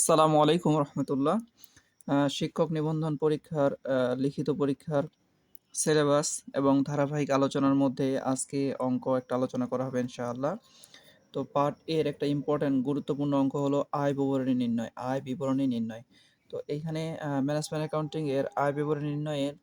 আসসালামু আলাইকুম রহমতুল্লাহ। শিক্ষক নিবন্ধন পরীক্ষার লিখিত পরীক্ষার সিলেবাস এবং ধারাবাহিক আলোচনার মধ্যে আজকে অঙ্ক একটা আলোচনা করা হবে ইনশাআল্লাহ। তো পার্ট এর একটা ইম্পর্ট্যান্ট গুরুত্বপূর্ণ অঙ্ক হলো আয় বিবরণী নির্ণয়, আয় বিবরণী নির্ণয়। তো এইখানে ম্যানেজমেন্ট অ্যাকাউন্টিং এর আয় বিবরণী নির্ণয়ের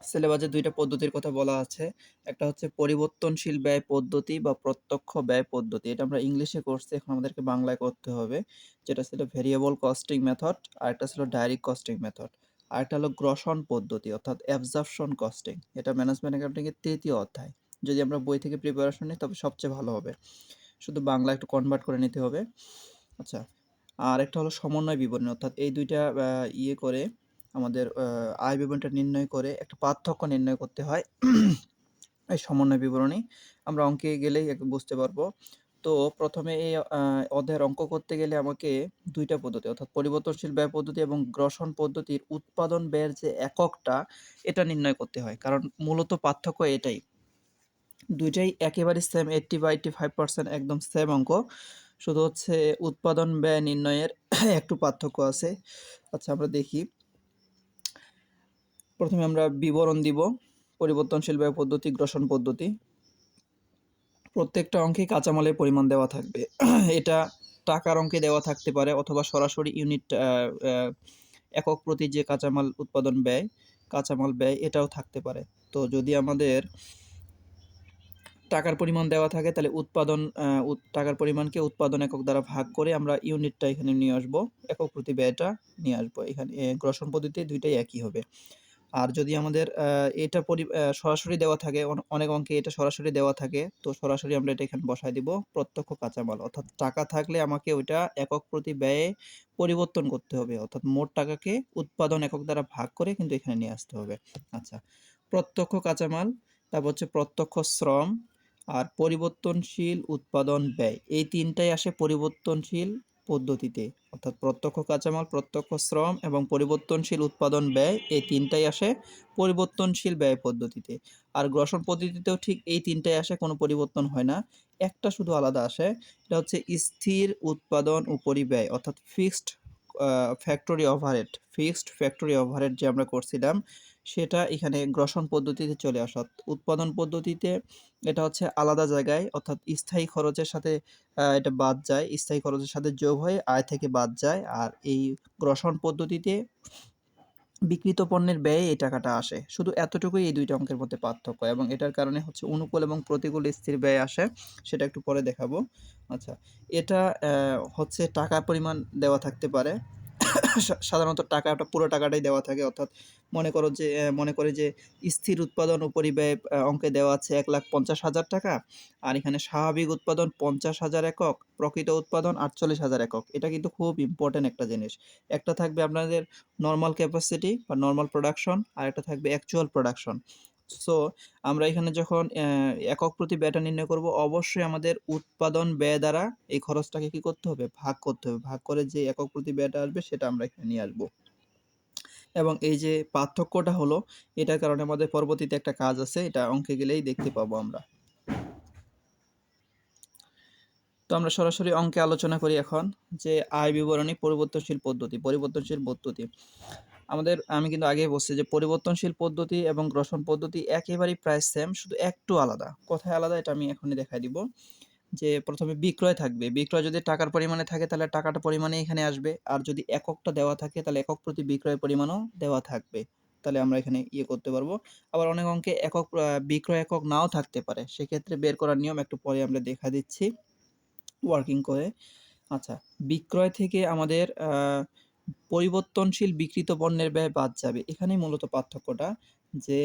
সিলেবাসে দুইটা পদ্ধতির কথা বলা আছে। একটা হচ্ছে পরিবর্তনশীল ব্যয় পদ্ধতি বা প্রত্যক্ষ ব্যয় পদ্ধতি। এটা আমরা ইংলিশে করছি, এখন আমাদেরকে বাংলায় করতে হবে। যেটা ছিল ভেরিয়েবল কস্টিং মেথড আর একটা ছিল ডাইরেক্ট কস্টিং মেথড আর একটা হলো গ্রসন পদ্ধতি, অর্থাৎ অ্যাবজার্পশন কস্টিং এটা ম্যানেজমেন্ট অ্যাকাউন্টিং এর তৃতীয় অধ্যায়। যদি আমরা বই থেকে প্রিপারেশন নিই, তবে সবচেয়ে ভালো হবে। শুধু বাংলা একটু কনভার্ট করে নিতে হবে। আচ্ছা আর একটা হলো সমন্বয় বিবরণী, অর্থাৎ এই দুইটা ইয়ে করে আমাদের আয় বিবরণটা নির্ণয় করে একটা পার্থক্য নির্ণয় করতে হয়। এই সমন্বয় বিবরণী আমরা অঙ্কে গেলেই বুঝতে পারব। তো প্রথমে এই অধ্যায়ের অঙ্ক করতে গেলে আমাকে দুইটা পদ্ধতি, অর্থাৎ পরিবর্তনশীল ব্যয় পদ্ধতি এবং গ্রসন পদ্ধতির উৎপাদন ব্যয়ের যে এককটা, এটা নির্ণয় করতে হয়। কারণ মূলত পার্থক্য এটাই। দুইটাই একেবারে সেম এইট্টি বা এইট্টি ফাইভ পার্সেন্ট একদম সেম অঙ্ক। শুধু হচ্ছে উৎপাদন ব্যয় নির্ণয়ের একটু পার্থক্য আছে। আচ্ছা আমরা দেখি। প্রথমে আমরা বিবরণ দিব, পরিবর্তনশীল ব্যয় পদ্ধতি, গ্রসন পদ্ধতি। প্রত্যেকটা অঙ্কে কাঁচামালের পরিমাণ দেওয়া থাকবে। এটা টাকার অঙ্কে দেওয়া থাকতে পারে অথবা সরাসরি ইউনিট একক প্রতি যে কাঁচামাল উৎপাদন ব্যয়, কাঁচামাল ব্যয়, এটাও থাকতে পারে। তো যদি আমাদের টাকার পরিমাণ দেওয়া থাকে, তাহলে উৎপাদন উৎ- টাকার পরিমাণকে উৎপাদন একক দ্বারা ভাগ করে আমরা ইউনিটটা এখানে নিয়ে আসব। একক প্রতি ব্যয়টা নিয়ে আসব। এখানে গ্রসন পদ্ধতি দুইটাই একই হবে। আর যদি আমাদের এটা পরি সরাসরি দেওয়া থাকে অনেক অঙ্কে এটা সরাসরি দেওয়া থাকে, তো সরাসরি আমরা এটা এখানে বসায় দিব, প্রত্যক্ষ কাঁচামাল। অর্থাৎ টাকা থাকলে আমাকে ওইটা একক প্রতি ব্যয়ে পরিবর্তন করতে হবে। অর্থাৎ মোট টাকাকে উৎপাদন একক দ্বারা ভাগ করে কিন্তু এখানে নিয়ে আসতে হবে। আচ্ছা প্রত্যক্ষ কাঁচামাল, তারপর হচ্ছে প্রত্যক্ষ শ্রম আর পরিবর্তনশীল উৎপাদন ব্যয়। এই তিনটাই আসে পরিবর্তনশীল পদ্ধতিতে। অর্থাৎ প্রত্যক্ষ কাঁচামাল, প্রত্যক্ষ শ্রম এবং পরিবর্তনশীল উৎপাদন ব্যয়, এই তিনটাই আসে পরিবর্তনশীল ব্যয় পদ্ধতিতে। আর গ্রসন পদ্ধতিতেও ঠিক এই তিনটাই আসে, কোনো পরিবর্তন হয় না। একটা শুধু আলাদা আসে, এটা হচ্ছে স্থির উৎপাদন উপরি ব্যয়, অর্থাৎ fixed factory overhead fixed factory overhead যে আমরা করছিলাম সেটা এখানে গ্রসন পদ্ধতিতে চলে আসা। উৎপাদন পদ্ধতিতে এটা হচ্ছে আলাদা জায়গায়, অর্থাৎ স্থায়ী খরচের সাথে এটা বাদ যায়। স্থায়ী খরচের সাথে যোগ হয়ে আয় থেকে বাদ যায়। আর এই গ্রসন পদ্ধতিতে বিক্রিত পণ্যের ব্যয়ে এই টাকাটা আসে। শুধু এতটুকুই এই দুইটা অঙ্কের মধ্যে পার্থক্য এবং এটার কারণে হচ্ছে অনুকূল এবং প্রতিকূল স্থির ব্যয় আসে, সেটা একটু পরে দেখাবো। আচ্ছা এটা হচ্ছে টাকার পরিমাণ দেওয়া থাকতে পারে। সাধারণত টাকাটা পুরো টাকাটাই দেওয়া থাকে। অর্থাৎ মনে করো যে মনে করে যে স্থির উৎপাদন ও পরিব্যয় অঙ্কে দেওয়া আছে এক লাখ পঞ্চাশ হাজার টাকা। আর এখানে স্বাভাবিক উৎপাদন পঞ্চাশ হাজার একক, প্রকৃত উৎপাদন আটচল্লিশ হাজার একক। এটা কিন্তু খুব ইম্পর্টেন্ট একটা জিনিস। একটা থাকবে আপনাদের নর্মাল ক্যাপাসিটি বা নর্মাল প্রোডাকশন আর একটা থাকবে অ্যাকচুয়াল প্রোডাকশন সো আমরা এখানে যখন একক প্রতি ব্যয়টা নির্ণয় করব, অবশ্যই আমাদের উৎপাদন ব্যয় দ্বারা এই খরচটাকে কি করতে হবে? ভাগ করতে হবে। ভাগ করে যে একক প্রতি ব্যয়টা আসবে, সেটা আমরা এখানে নিয়ে আসব। এবং এই যে পার্থক্যটা হলো, এটার কারণে আমাদের পরবর্তীতে একটা কাজ আছে, এটা অঙ্কে গেলেই দেখতে পাবো আমরা। তো আমরা সরাসরি অঙ্কে আলোচনা করি এখন, যে আয় বিবরণী পরিবর্তনশীল পদ্ধতি পরিবর্তনশীল পদ্ধতি। আমাদের, আমি কিন্তু আগে বলছি যে পরিবর্তনশীল পদ্ধতি এবং গ্রসন পদ্ধতি একেবারেই প্রায় সেম শুধু একটু আলাদা। কোথায় আলাদা, এটা আমি এখনই দেখাই দিব। যে প্রথমে বিক্রয় থাকবে। বিক্রয় যদি টাকার পরিমাণে থাকে, তাহলে টাকাটা পরিমাণে এখানে আসবে। আর যদি এককটা দেওয়া থাকে, তাহলে একক প্রতি বিক্রয় পরিমাণও দেওয়া থাকবে। তাহলে আমরা এখানে ইয়ে করতে পারব। আবার অনেক অঙ্কে একক বিক্রয় একক নাও থাকতে পারে। সেক্ষেত্রে বের করার নিয়ম একটু পরে আমরা দেখা দিচ্ছি। ওয়ার্কিং করে। আচ্ছা বিক্রয় থেকে আমাদের পরিবর্তনশীল বিক্রিত পণ্যের ব্যয় বাদ যাবে। এখানেই মূলত পার্থক্যটা যে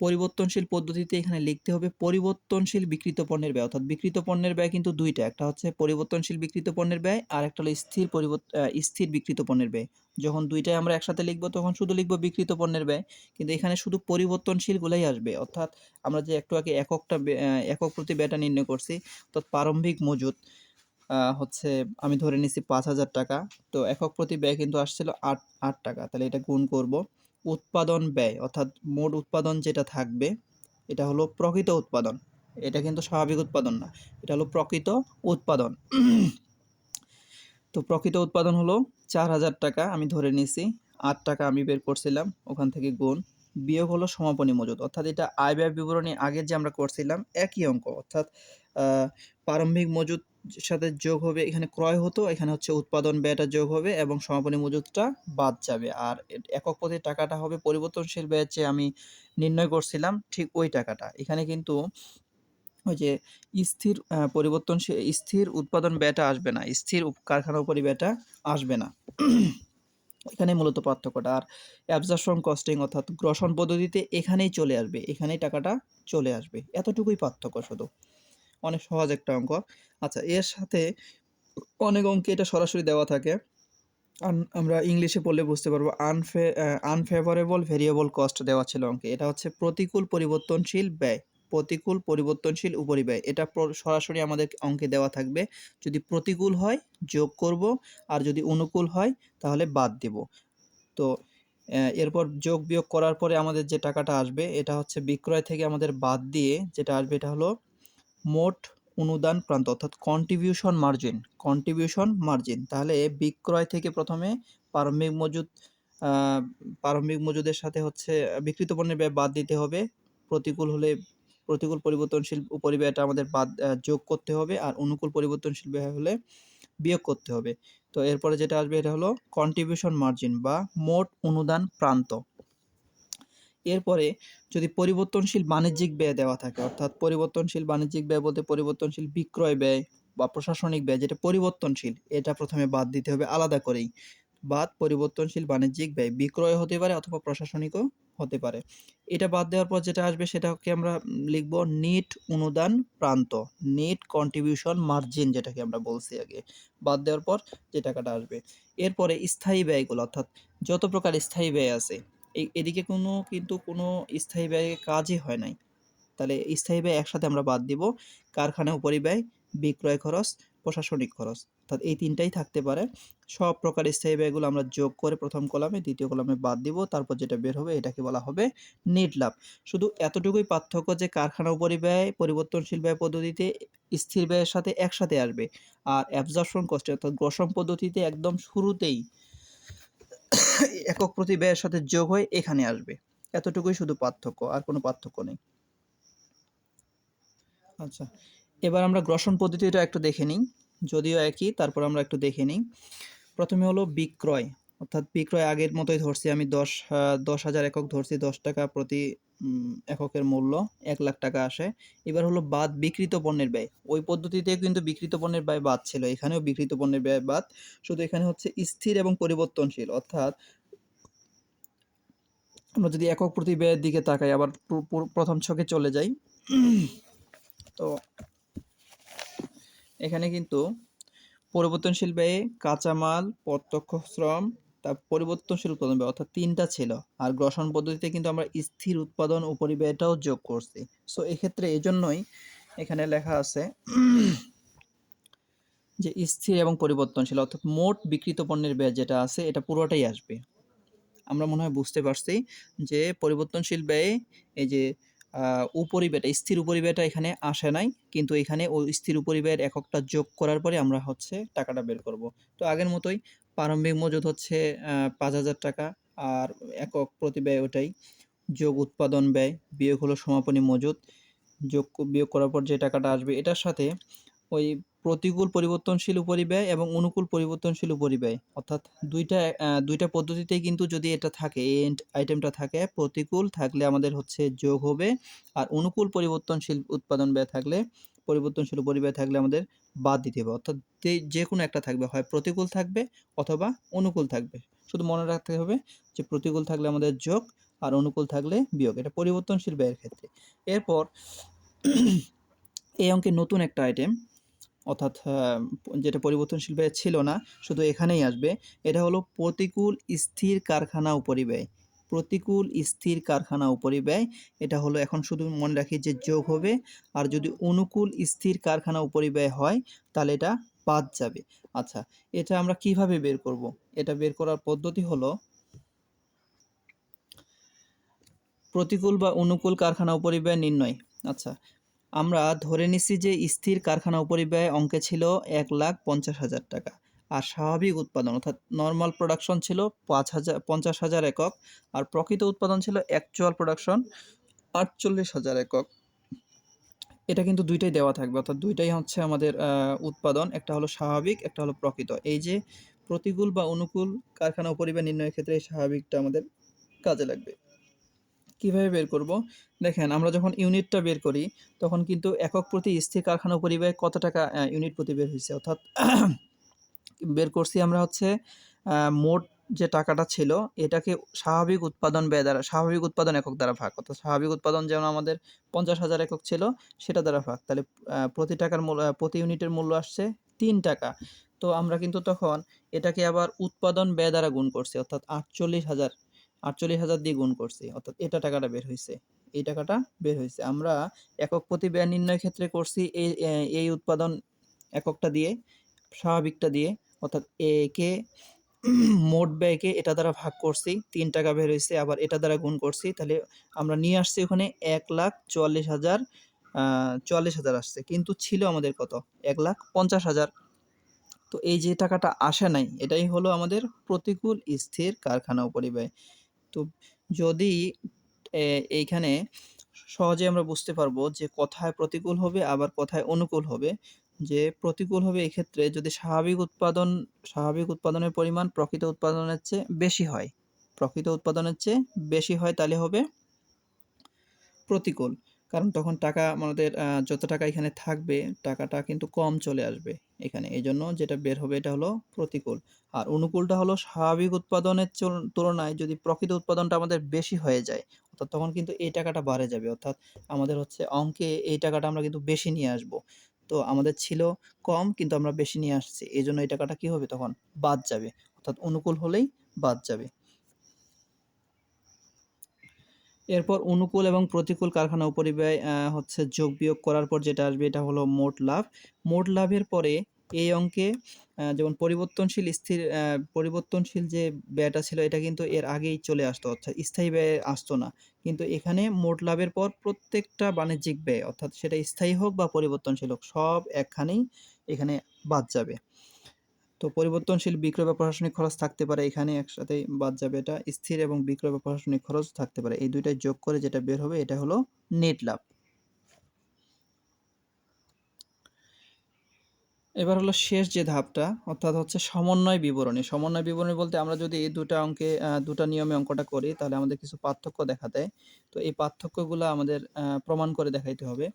পরিবর্তনশীল পদ্ধতিতে এখানে লিখতে হবে পরিবর্তনশীল বিক্রিত পণ্যের ব্যয়। অর্থাৎ বিক্রিত পণ্যের ব্যয় কিন্তু দুইটা। একটা হচ্ছে পরিবর্তনশীল বিক্রিত পণ্যের ব্যয় আর একটা হলো স্থির পরিবর্ত আহ, স্থির বিক্রিত পণ্যের ব্যয়। যখন দুইটাই আমরা একসাথে লিখব তখন শুধু লিখব বিক্রিত পণ্যের ব্যয়। কিন্তু এখানে শুধু পরিবর্তনশীলগুলাই আসবে। অর্থাৎ আমরা যে একটু আগে এককটা একক প্রতি ব্যয়টা নির্ণয় করছি অর্থাৎ প্রারম্ভিক মজুদ হচ্ছে আমি ধরে নিচ্ছি পাঁচ হাজার টাকা। তো একক প্রতি ব্যয় কিন্তু আসছিল আট আট টাকা। তাহলে এটা গুণ করব। উৎপাদন ব্যয়, অর্থাৎ মোট উৎপাদন যেটা থাকবে, এটা হলো প্রকৃত উৎপাদন। এটা কিন্তু স্বাভাবিক উৎপাদন না, এটা হলো প্রকৃত উৎপাদন। তো প্রকৃত উৎপাদন হলো চার হাজার টাকা, আমি ধরে নিয়েছি আট টাকা আমি বের করছিলাম, ওখান থেকে গুণ। বিয়োগ হলো সমাপনী মজুদ, অর্থাৎ এটা আয় ব্যয় বিবরণী আগের যে আমরা করছিলাম, একই অঙ্ক। অর্থাৎ প্রারম্ভিক মজুদ সাথে যোগ হবে, এখানে ক্রয় হতো, এখানে হচ্ছে উৎপাদন ব্যয়টা যোগ হবে এবং সমাপনী মজুদটা বাদ যাবে। আর একক প্রতি টাকাটা হবে পরিবর্তনশীল ব্যয় যে আমি নির্ণয় করছিলাম ঠিক ওই টাকাটা। এখানে কিন্তু ওই যে স্থির পরিবর্তনশীল স্থির উৎপাদন ব্যয়টা আসবে না, স্থির কারখানা উপরি ব্যয়টা আসবে না। এখানে মূলত পার্থক্যটা। আর অ্যাবজর্পশন কস্টিং অর্থাৎ গ্রসন পদ্ধতিতে এখানেই চলে আসবে, এখানেই টাকাটা চলে আসবে। এতটুকুই পার্থক্য শুধু। অনেক সহজ একটা অঙ্ক। আচ্ছা এর সাথে অনেক অঙ্কে এটা সরাসরি দেওয়া থাকে। আমরা ইংলিশে পড়লে বুঝতে পারব আনফে আনফেভারেবল ভেরিয়েবল কস্ট দেওয়া ছিল অঙ্কে। এটা হচ্ছে প্রতিকূল পরিবর্তনশীল ব্যয়। প্রতিকূল পরিবর্তনশীল উপরিব্যয়। এটা সরাসরি আমাদের অঙ্কে দেওয়া থাকবে। যদি প্রতিকূল হয়, যোগ করব। আর যদি অনুকূল হয়, তাহলে বাদ দেব। তো এরপর যোগ বিয়োগ করার পরে আমাদের যে টাকাটা আসবে, এটা হচ্ছে বিক্রয় থেকে আমাদের বাদ দিয়ে যেটা আসবে, এটা হলো মোট অনুদান প্রান্ত, অর্থাৎ কন্ট্রিবিউশন মার্জিন কন্ট্রিবিউশন মার্জিন তাহলে বিক্রয় থেকে প্রথমে প্রারম্ভিক মজুদ প্রারম্ভিক মজুদের সাথে হচ্ছে বিক্রিত পণ্যের ব্যয় বাদ দিতে হবে। প্রতিকূল হলে প্রতিকূল পরিবর্তনশীল পরিব্যয়টা আমাদের বাদ যোগ করতে হবে আর অনুকূল পরিবর্তনশীল ব্যয় হলে বিয়োগ করতে হবে। তো এরপরে যেটা আসবে, এটা হলো কন্ট্রিবিউশন মার্জিন বা মোট অনুদান প্রান্ত। এরপরে যদি পরিবর্তনশীল বাণিজ্যিক ব্যয় দেওয়া থাকে, অর্থাৎ পরিবর্তনশীল বাণিজ্যিক ব্যয় বলতে পরিবর্তনশীল বিক্রয় ব্যয় বা প্রশাসনিক ব্যয় যেটা পরিবর্তনশীল, এটা প্রথমে বাদ দিতে হবে আলাদা করেই। বাদ পরিবর্তনশীল বাণিজ্যিক ব্যয় বিক্রয় হতে পারে অথবা প্রশাসনিকও হতে পারে। এটা বাদ দেওয়ার পর যেটা আসবে সেটাকে আমরা লিখব নিট অনুদান প্রান্ত, নেট কন্ট্রিবিউশন মার্জিন যেটাকে আমরা বলছি আগে। বাদ দেওয়ার পর যে টাকাটা আসবে। এরপরে স্থায়ী ব্যয়গুলো, অর্থাৎ যত প্রকার স্থায়ী ব্যয় আছে এদিকে কোনো কিন্তু কোনো স্থায়ী ব্যয় কাজই হয় নাই। তাহলে স্থায়ী ব্যয় একসাথে আমরা বাদ দিব, কারখানা উপরিব্যয়, বিক্রয় খরচ, প্রশাসনিক খরচ। অর্থাৎ এই তিনটাই থাকতে পারে। সব প্রকার স্থায়ী ব্যয়গুলো আমরা যোগ করে প্রথম কলামে, দ্বিতীয় কলামে বাদ দিব, তারপর যেটা বের হবে এটাকে বলা হবে নেট লাভ। শুধু এতটুকুই পার্থক্য যে কারখানা উপরিব্যয়, পরিবর্তনশীল ব্যয় পদ্ধতিতে স্থির ব্যয়ের সাথে একসাথে আসবে। আর অ্যাবজর্পশন কস্ট অর্থাৎ গ্রসন পদ্ধতিতে একদম শুরুতেই একক প্রতি ব্যয়ের সাথে যোগ হয়ে এখানে আসবে। এতটুকুই শুধু পার্থক্য, আর কোনো পার্থক্য নেই। আচ্ছা এবার আমরা গ্রসন পদ্ধতিটা একটু দেখে নিই। যদিও একই, তারপর আমরা একটু দেখে নিই। প্রথমে হলো বিক্রয়। অর্থাৎ বিক্রয় আগের মতোই ধরছি আমি দশ দশ হাজার একক ধরছি, দশ টাকা প্রতি এককের মূল্য, এক লাখ টাকা আসে। এবার হলো বাদ বিকৃত পণ্যের ব্যয়। ওই পদ্ধতিতে কিন্তু বিকৃত পণ্যের ব্যয় বাদ ছিল, এখানেও বিকৃত পণ্যের ব্যয় বাদ। শুধু এখানে হচ্ছে স্থির এবং পরিবর্তনশীল, অর্থাৎ আমরা যদি একক প্রতি ব্যয়ের দিকে তাকাই, আবার প্রথম ছকে চলে যাই। তো এখানে কিন্তু পরিবর্তনশীল ব্যয়ে কাঁচামাল, প্রত্যক্ষ শ্রম তার পরিবর্তনশীল উৎপাদন ব্যয় অর্থাৎ তিনটা ছিল। আর গ্রসন পদ্ধতিতে কিন্তু আমরা স্থির উৎপাদন উপরিব্যয়টাও যোগ করছি। সো এক্ষেত্রে এজন্যই এখানে লেখা আছে যে স্থির এবং পরিবর্তনশীল, অর্থাৎ মোট বিকৃত পণ্যের ব্যয় যেটা আছে, এটা পুরোটাই আসবে। আমরা মনে হয় বুঝতে পারছি যে পরিবর্তনশীল ব্যয়ে এই যে উপরিব্যয়টা, স্থির উপরিব্যয়টা এখানে আসে নাই, কিন্তু এখানে ওই স্থির উপরিব্যয়ের এককটা যোগ করার পরে আমরা হচ্ছে টাকাটা বের করব। তো আগের মতোই প্রারম্ভিক মজুদ হচ্ছে পাঁচ হাজার টাকা। আর একক প্রতি ব্যয় ওটাই। যোগ উৎপাদন ব্যয়, বিয়োগ হলো সমাপনী মজুদ। যোগ বিয়োগ করার পর যে টাকাটা আসবে, এটার সাথে ওই প্রতিকূল পরিবর্তনশীল উপরিব্যয় এবং অনুকূল পরিবর্তনশীল উপরিব্যয় অর্থাৎ দুইটা দুইটা পদ্ধতিতেই কিন্তু যদি এটা থাকে, এই আইটেমটা থাকে, প্রতিকূল থাকলে আমাদের হচ্ছে যোগ হবে। আর অনুকূল পরিবর্তনশীল উৎপাদন ব্যয় থাকলে পরিবর্তনশীল উপরিব্যয় থাকলে আমাদের বাদ দিতে হবে। অর্থাৎ যে- যে কোনো একটা থাকবে, হয় প্রতিকূল থাকবে অথবা অনুকূল থাকবে। শুধু মনে রাখতে হবে যে, প্রতিকূল থাকলে আমাদের যোগ আর অনুকূল থাকলে বিয়োগ। এটা পরিবর্তনশীল ব্যয়ের ক্ষেত্রে। এরপর এই অঙ্কে নতুন একটা আইটেম অর্থাৎ যেটা পরিবর্তনশীল ব্যয় ছিল না, শুধু এখানেই আসবে, এটা হলো প্রতিকূল স্থির কারখানা উপরিব্যয়। প্রতিকূল স্থির কারখানা উপরিব্যয় এটা হলো এখন শুধু মনে রাখি যে যোগ হবে। আর যদি অনুকূল স্থির কারখানা উপরিব্যয় হয়, তাহলে এটা বাদ যাবে। আচ্ছা এটা আমরা কীভাবে বের করব? এটা বের করার পদ্ধতি হলো, প্রতিকূল বা অনুকূল কারখানা উপরিব্যয় নির্ণয়। আচ্ছা আমরা ধরে নিছি যে স্থির কারখানা উপরিব্যয় অঙ্কে ছিল এক লাখ পঞ্চাশ হাজার টাকা। আর স্বাভাবিক উৎপাদন, অর্থাৎ নর্মাল প্রোডাকশন ছিল পাঁচ হাজার, পঞ্চাশ হাজার একক, আর প্রকৃত উৎপাদন ছিল অ্যাকচুয়াল প্রোডাকশন আটচল্লিশ হাজার একক। এটা কিন্তু দুইটাই দেওয়া থাকবে, অর্থাৎ দুইটাই হচ্ছে আমাদের উৎপাদন, একটা হলো স্বাভাবিক, একটা হলো প্রকৃত। এই যে প্রতিকূল বা অনুকূল কারখানা পরিবার নির্ণয়ের ক্ষেত্রে এই স্বাভাবিকটা আমাদের কাজে লাগবে। কীভাবে বের করব? দেখেন, আমরা যখন ইউনিটটা বের করি, তখন কিন্তু একক প্রতি স্থির কারখানা পরিবারে কত টাকা ইউনিট প্রতি বের হয়েছে অর্থাৎ বের করছি আমরা হচ্ছে মোট যে টাকাটা ছিল, এটাকে স্বাভাবিক উৎপাদন ব্যয় দ্বারা, স্বাভাবিক উৎপাদন একক দ্বারা ভাগ, অর্থাৎ স্বাভাবিক উৎপাদন যেমন আমাদের পঞ্চাশ হাজার একক ছিল, সেটা দ্বারা ভাগ। তাহলে প্রতি টাকার মূল্য প্রতি ইউনিটের মূল্য আসছে তিন টাকা। তো আমরা কিন্তু তখন এটাকে আবার উৎপাদন ব্যয় দ্বারা গুণ করছি, অর্থাৎ আটচল্লিশ হাজার আটচল্লিশ হাজার দিয়ে গুণ করছি, অর্থাৎ এটা টাকাটা বের হয়েছে, এই টাকাটা বের হয়েছে। আমরা একক প্রতি ব্যয় নির্ণয় ক্ষেত্রে করছি এই এই উৎপাদন এককটা দিয়ে, স্বাভাবিকটা দিয়ে। অর্থাৎ একে মোট ব্যয়কে এটা দ্বারা ভাগ করছি, তিন টাকা বের হয়েছে আবার এটা দ্বারা গুণ করছি, তাহলে আমরা নিয়ে আসছি ওখানে এক লাখ চুয়াল্লিশ হাজার চুয়াল্লিশ হাজার আসছে, কিন্তু ছিল আমাদের কত? এক লাখ পঞ্চাশ হাজার। তো এই যে টাকাটা আসে নাই, এটাই হলো আমাদের প্রতিকূল স্থির কারখানা পরিব্যয় তো যদি এইখানে সহজে আমরা বুঝতে পারব যে কোথায় প্রতিকূল হবে, আবার কোথায় অনুকূল হবে যে প্রতিকূল হবে এক্ষেত্রে যদি স্বাভাবিক উৎপাদন, স্বাভাবিক উৎপাদনের পরিমাণ প্রকৃত উৎপাদনের চেয়ে বেশি হয়, প্রকৃত উৎপাদনের চেয়ে বেশি হয় তাহলে হবে প্রতিকূল। কারণ তখন টাকা আমাদের যত টাকা এখানে থাকবে, টাকাটা কিন্তু কম চলে আসবে এখানে। এই জন্য যেটা বের হবে এটা হলো প্রতিকূল। আর অনুকূলটা হলো স্বাভাবিক উৎপাদনের তুলনায় যদি প্রকৃত উৎপাদনটা আমাদের বেশি হয়ে যায়, অর্থাৎ তখন কিন্তু এই টাকাটা বাড়ে যাবে। অর্থাৎ আমাদের হচ্ছে অঙ্কে এই টাকাটা আমরা কিন্তু বেশি নিয়ে আসব। তো আমাদের ছিল কম, কিন্তু আমরা বেশি নিয়ে আসছি। এই জন্য এই টাকাটা কী হবে তখন? বাদ যাবে। অর্থাৎ অনুকূল হলেই বাদ যাবে। এরপর অনুকূল এবং প্রতিকূল কারখানা উপরিব্যয় হচ্ছে যোগ বিয়োগ করার পর যেটা আসবে, এটা হলো মোট লাভ। মোট লাভের পরে এই অঙ্কে যেমন পরিবর্তনশীল, স্থির পরিবর্তনশীল যে ব্যয়টা ছিল, এটা কিন্তু এর আগেই চলে আসতো, অর্থাৎ স্থায়ী ব্যয় আসতো না। কিন্তু এখানে মোট লাভের পর প্রত্যেকটা বাণিজ্যিক ব্যয়, অর্থাৎ সেটা স্থায়ী হোক বা পরিবর্তনশীল হোক, সব একখানেই এখানে বাদ যাবে। তো পরিবর্তনশীল বিক্রয় বা প্রশাসনিক খরচ থাকতে পারে, এখানে একসাথে বাদ যাবে এটা। স্থির এবং বিক্রয় বা প্রশাসনিক খরচ থাকতে পারে। এই দুইটাই যোগ করে যেটা বের হবে, এটা হলো নেট লাভ। এবার হলো শেষ যে ধাপটা, অর্থাৎ হচ্ছে সমন্বয় বিবরণী। সমন্বয় বিবরণী বলতে আমরা যদি এই দুটা অঙ্কে দুটা নিয়মে অঙ্কটা করি, তাহলে আমাদের কিছু পার্থক্য দেখা দেয়। তো এই পার্থক্যগুলো আমাদের প্রমাণ করে দেখাইতে হবে।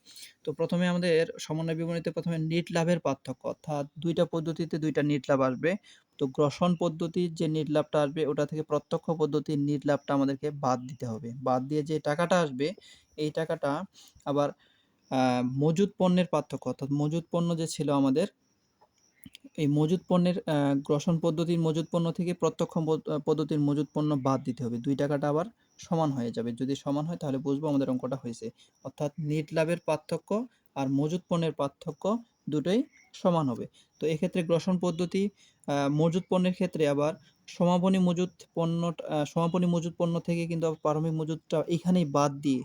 তো প্রথমে আমাদের সমন্বয় বিবরণীতে প্রথমে নিট লাভের পার্থক্য, অর্থাৎ দুইটা পদ্ধতিতে দুইটা নিট লাভ আসবে। তো গ্রসন পদ্ধতির যে নিট লাভটা আসবে, ওটা থেকে প্রত্যক্ষ পদ্ধতির নিট লাভটা আমাদেরকে বাদ দিতে হবে। বাদ দিয়ে যে টাকাটা আসবে, এই টাকাটা আবার মজুদ পণ্যের পার্থক্য, অর্থাৎ মজুদ পণ্য যে ছিল আমাদের এই মজুদ পণ্যের গ্রসন পদ্ধতির মজুদ পণ্য থেকে প্রত্যক্ষ পদ্ধতির মজুদ পণ্য বাদ দিতে হবে। দুই টাকাটা আবার সমান হয়ে যাবে। যদি সমান হয় তাহলে বুঝব আমাদের অঙ্কটা হয়েছে। অর্থাৎ নিট লাভের পার্থক্য আর মজুদ পণ্যের পার্থক্য দুটোই সমান হবে। তো এক্ষেত্রে গ্রসন পদ্ধতি মজুদ পণ্যের ক্ষেত্রে আবার সমাপনী মজুদ পণ্য সমাপনী মজুদ পণ্য থেকে কিন্তু প্রারম্ভিক মজুদটা এখানেই বাদ দিয়ে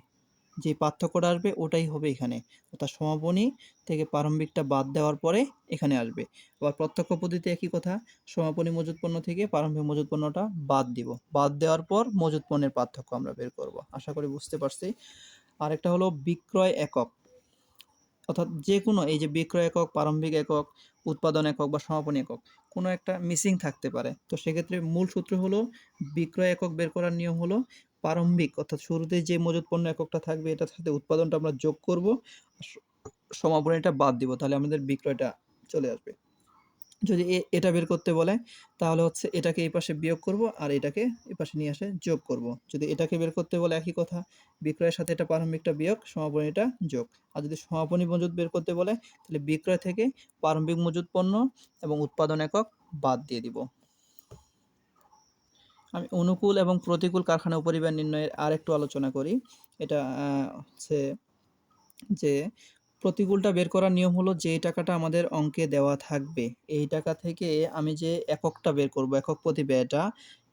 যে পার্থক্যটা আসবে ওটাই হবে এখানে। অর্থাৎ সমাপনী থেকে প্রারম্ভিকটা বাদ দেওয়ার পরে এখানে আসবে। আবার প্রত্যক্ষ পদ্ধতিতে একই কথা, সমাপনী মজুদ পণ্য থেকে প্রারম্ভিক মজুদ পণ্যটা বাদ দিব। বাদ দেওয়ার পর মজুদ পণ্যের পার্থক্য আমরা বের করব। আশা করি বুঝতে পারছি। আরেকটা হলো বিক্রয় একক। অর্থাৎ যে কোনো এই যে বিক্রয় একক, প্রারম্ভিক একক, উৎপাদন একক বা সমাপনী একক, কোনো একটা মিসিং থাকতে পারে। তো সেক্ষেত্রে মূল সূত্র হলো বিক্রয় একক বের করার নিয়ম হলো প্রারম্ভিক অর্থাৎ শুরুতে যে মজুদ পণ্য এককটা থাকবে, এটার সাথে উৎপাদনটা আমরা যোগ করব সমাপনীটা বাদ দিব, তাহলে আমাদের বিক্রয়টা চলে আসবে। যদি এ- এটা বের করতে বলে, তাহলে হচ্ছে এটাকে এই পাশে বিয়োগ করব আর এটাকে এই পাশে নিয়ে আসে যোগ করব। যদি এটাকে বের করতে বলে একই কথা, বিক্রয়ের সাথে এটা প্রারম্ভিকটা বিয়োগ, সমাপনীটা যোগ। আর যদি সমাপনী মজুদ বের করতে বলে, তাহলে বিক্রয় থেকে প্রারম্ভিক মজুদ পণ্য এবং উৎপাদন একক বাদ দিয়ে দিব। আমি অনুকূল এবং প্রতিকূল কারখানা উপরিবার নির্ণয়ের আর একটু আলোচনা করি। এটা হচ্ছে যে প্রতিকূলটা বের করার নিয়ম হলো যে টাকাটা আমাদের অঙ্কে দেওয়া থাকবে। এই টাকা থেকে আমি যে এককটা বের করব, একক প্রতি ব্যয়টা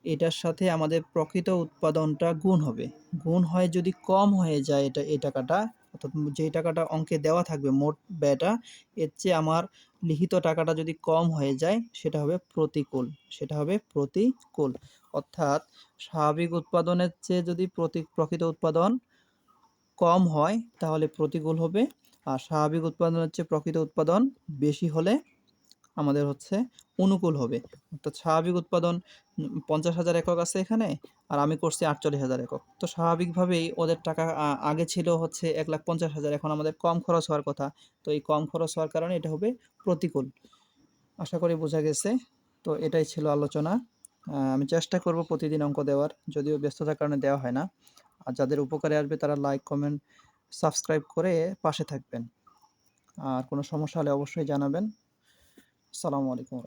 এটার সাথে আমাদের প্রকৃত উৎপাদনটা গুণ হবে। গুণ হয় যদি কম হয়ে যায় এটা, এই টাকাটা অর্থাৎ যেই টাকাটা অঙ্কে দেওয়া থাকবে মোট ব্যয়টা, এর চেয়ে আমার লিখিত টাকাটা যদি কম হয়ে যায়, সেটা হবে প্রতিকূল, সেটা হবে প্রতিকূল। অর্থাৎ স্বাভাবিক উৎপাদনের চেয়ে যদি প্রতি, প্রকৃত উৎপাদন কম হয়, তাহলে প্রতিকূল হবে। আর স্বাভাবিক উৎপাদনের চেয়ে প্রকৃত উৎপাদন বেশি হলে আমাদের হচ্ছে অনুকূল হবে। অর্থাৎ স্বাভাবিক উৎপাদন পঞ্চাশ হাজার একক আছে এখানে আর আমি করছি আটচল্লিশ হাজার একক। তো স্বাভাবিকভাবেই ওদের টাকা আগে ছিল হচ্ছে এক লাখ পঞ্চাশ হাজার, এখন আমাদের কম খরচ হওয়ার কথা। তো এই কম খরচ হওয়ার কারণে এটা হবে প্রতিকূল। আশা করি বোঝা গেছে। তো এটাই ছিল আলোচনা। আমি চেষ্টা করব প্রতিদিন অঙ্ক দেওয়ার, যদিও ব্যস্ততার কারণে দেওয়া হয় না। আর যাদের উপকারে আসবে তারা লাইক, কমেন্ট, সাবস্ক্রাইব করে পাশে থাকবেন। আর কোনো সমস্যা হলে অবশ্যই জানাবেন। আসসালামু আলাইকুম